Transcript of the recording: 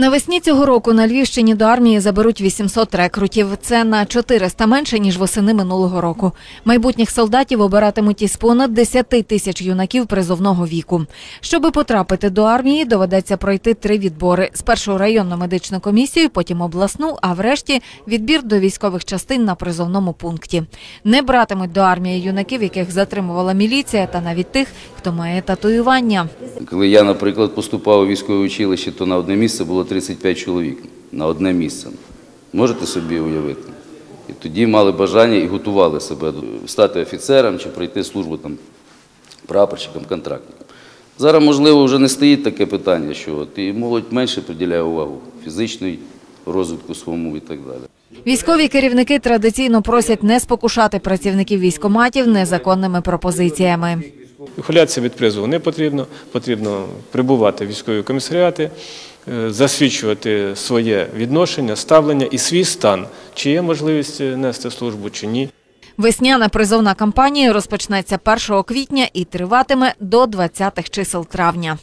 Навесні цього року на Львівщині до армії заберуть 800 рекрутів. Це на 400 менше, ніж восени минулого року. Майбутніх солдатів обиратимуть із понад 10 тисяч юнаків призовного віку. Щоби потрапити до армії, доведеться пройти три відбори. Спершу районну медичну комісію, потім обласну, а врешті відбір до військових частин на призовному пункті. Не братимуть до армії юнаків, яких затримувала міліція, та навіть тих, хто має татуювання. Коли я, наприклад, поступав у військове училище, то на одне місце було 35 чоловік. На одне місце. Можете собі уявити? І тоді мали бажання і готували себе стати офіцером чи пройти службу там, прапорщиком, контрактником. Зараз, можливо, вже не стоїть таке питання, що і молодь менше приділяє увагу фізичній розвитку своєму і так далі. Військові керівники традиційно просять не спокушати працівників військоматів незаконними пропозиціями. Ухилятися від призову не потрібно, потрібно прибувати в військові комісаріати, е, засвідчувати своє відношення, ставлення і свій стан, чи є можливість е, нести службу, чи ні. Весняна призовна кампанія розпочнеться 1 квітня і триватиме до 20-х чисел травня.